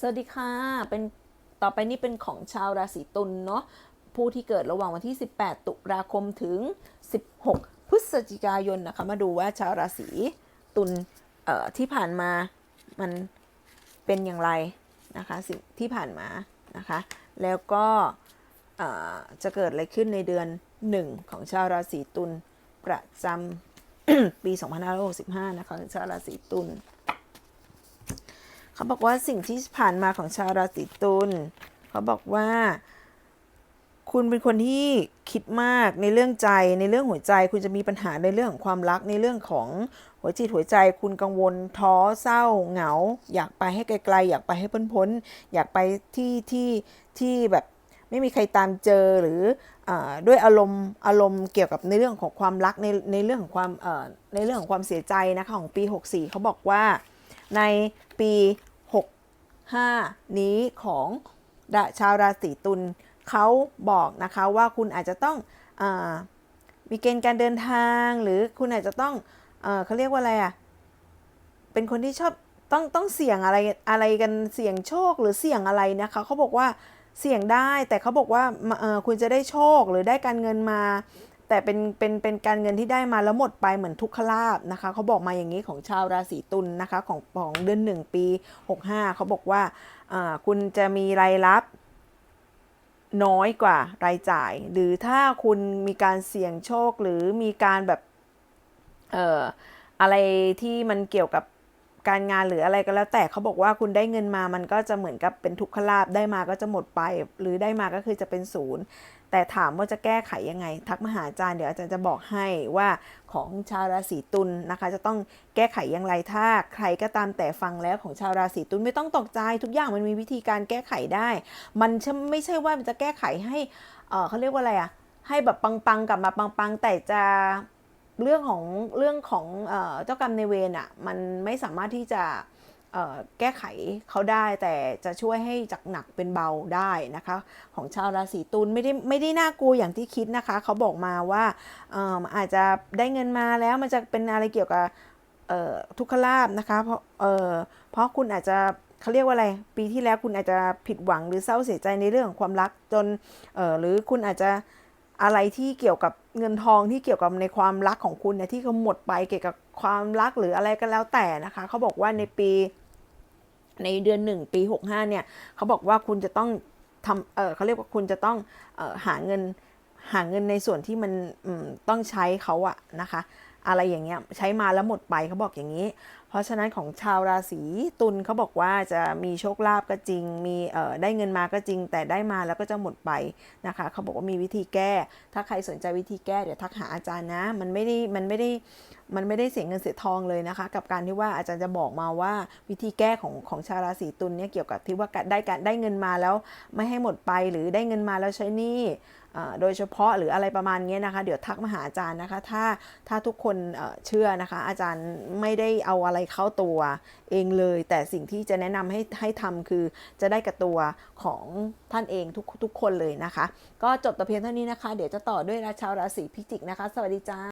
สวัสดีค่ะ เป็นต่อไปนี้เป็นของชาวราศีตุลเนาะ ผู้ที่เกิดระหว่างวันที่ 18 ตุลาคมถึง 16 พฤศจิกายนนะคะ มาดูว่าชาวราศีตุลเอ่อที่ผ่านมา มันเป็นอย่างไรนะคะสิ่งที่ผ่านมานะคะ แล้วก็จะเกิดอะไรขึ้นในเดือน 1 ของชาวราศีตุลประจำปี 2565 นะคะชาวราศีตุล เขาบอกว่าสิ่งที่ผ่านมาของชาวราศีตุลเขาบอกว่า คุณเป็นคนที่คิดมากในเรื่องใจในเรื่องหัวใจ คุณจะมีปัญหาในเรื่องของความรักในเรื่องของหัวจิตหัวใจ คุณกังวลท้อเศร้าเหงา อยากไปให้ไกลๆอยากไปให้พ้นๆอยากไปที่ที่ที่แบบไม่มีใครตามเจอหรืออด้วยอารมณ์อารมณ์เกี่ยวกับในเรื่องของความรักในในเรื่องของความในเรื่องของความเสียใจนะคะของปี 64เขาบอกว่าในปี 5 นี้ของชาวราศีตุลเขาบอกนะคะว่าคุณอาจจะต้องอมีเกณฑ์การเดินทาง หรือคุณอาจจะต้องเอเขาเรียกว่าอะไรอะ่ะเป็นคนที่ชอบต้องต้องเสี่ยงอะไรอะไรกันเสี่ยงโชคหรือเสี่ยงอะไรนะคะเขาบอกว่าเสี่ยงได้แต่เขาบอกว่าคุณจะได้โชคหรือได้การเงินมา แต่เป็นเป็นเป็นการเงินที่ได้มาแล้วหมดไปเหมือนทุกขลาบนะคะเขาบอกมาอย่างนี้ของชาวราศีตุลนนะคะของของเดือนหนึ่งปี 65เขาบอกว่าคุณจะมีรายรับน้อยกว่ารายจ่าย หรือถ้าคุณมีการเสี่ยงโชคหรือมีการแบบเอ่ออะไรที่มันเกี่ยวกับ การงานหรืออะไรก็แล้วแต่เขาบอกว่าคุณได้เงินมามันก็จะเหมือนกับเป็นทุกขลาบได้มาก็จะหมดไป หรือได้มาก็คือจะเป็นศูนย์แต่ถามว่าจะแก้ไขยังไง ทักมาหาอาจารย์เดี๋ยวอาจารย์จะบอกให้ว่าของชาวราศีตุลนะคะ จะต้องแก้ไขอย่างไรถ้าใครก็ตามแต่ฟังแล้วของชาวราศีตุลไม่ต้องตกใจ ทุกอย่างมันมีวิธีการแก้ไขได้ มันไม่ใช่ว่ามันจะแก้ไขให้เเขาเรียกว่าอะไรอะให้แบบปังๆกลับมาปังๆแต่จะ เรื่องของเรื่องของเจ้ากรรมในายเวรอะมันไม่สามารถที่จะแก้ไขเขาได้แต่จะช่วยให้จากหนักเป็นเบาได้นะคะ ของชาวราศีตุลไม่ได้ไม่ได้น่ากลัวอย่างที่คิดนะคะ เขาบอกมาว่าอออาจจะได้เงินมาแล้วมันจะเป็นอะไรเกี่ยวกับทุกขลาบนะคะ เพราะเเพราะคุณอาจจะเขาเรียกว่าอะไร ปีที่แล้วคุณอาจจะผิดหวังหรือเศร้าเสียใจในเรื่องของความรักจนหรือคุณอาจจะอะไรที่เกี่ยวกับ เงินทองที่เกี่ยวกับในความรักของคุณเนี่ยที่เขาหมดไปเกี่ยวกับความรักหรืออะไรก็แล้วแต่นะคะเขาบอกว่าในปีในเดือนหนึ่งปี 65เนี่ยเขาบอกว่าคุณจะต้องทำเออเขาเรียกว่าคุณจะต้องออหาเงินหาเงินในส่วนที่มันมต้องใช้เขาอะนะคะ อะไรอย่างเงี้ยใช้มาแล้วหมดไปเขาบอกอย่างนี้ ราะฉะนั้นของชาวราศีตุลเขาบอกว่าจะมีโชคลาภก็จริง มีเอ่อได้เงินมาก็จริง แต่ได้มาแล้วก็จะหมดไปนะคะเขาบอกว่ามีวิธีแก้ ถ้าใครสนใจวิธีแก้เดี๋ยวทักหาอาจารย์นะ มันไม่ได้มันไม่ได้มันไม่ได้เสียเงินเสียทองเลยนะคะ กับการที่ว่าอาจารย์จะบอกมาว่าวิธีแก้ของของชาวราศีตุลเนี่ยเกี่ยวกับที่ว่าได้การได้เงินมาแล้วไม่ให้หมดไปหรือได้เงินมาแล้วใช้นี้อ่โดยเฉพาะหรืออะไรประมาณนี้นะคะ เดี๋ยวทักมาหาอาจารย์นะคะ ถ้าถ้าทุกคนเอ่อเชื่อนะคะ อาจารย์ไม่ได้เอาอะไรเข้าตัวเองเลย แต่สิ่งที่จะแนะนำให้ให้ทำคือจะได้กับตัวของท่านเองทุกทุกคนเลยนะคะ ก็จบแต่เพียงเท่านี้นะคะ เดี๋ยวจะต่อด้วยราชาวราศีพิจิกนะคะ สวัสดีจ้า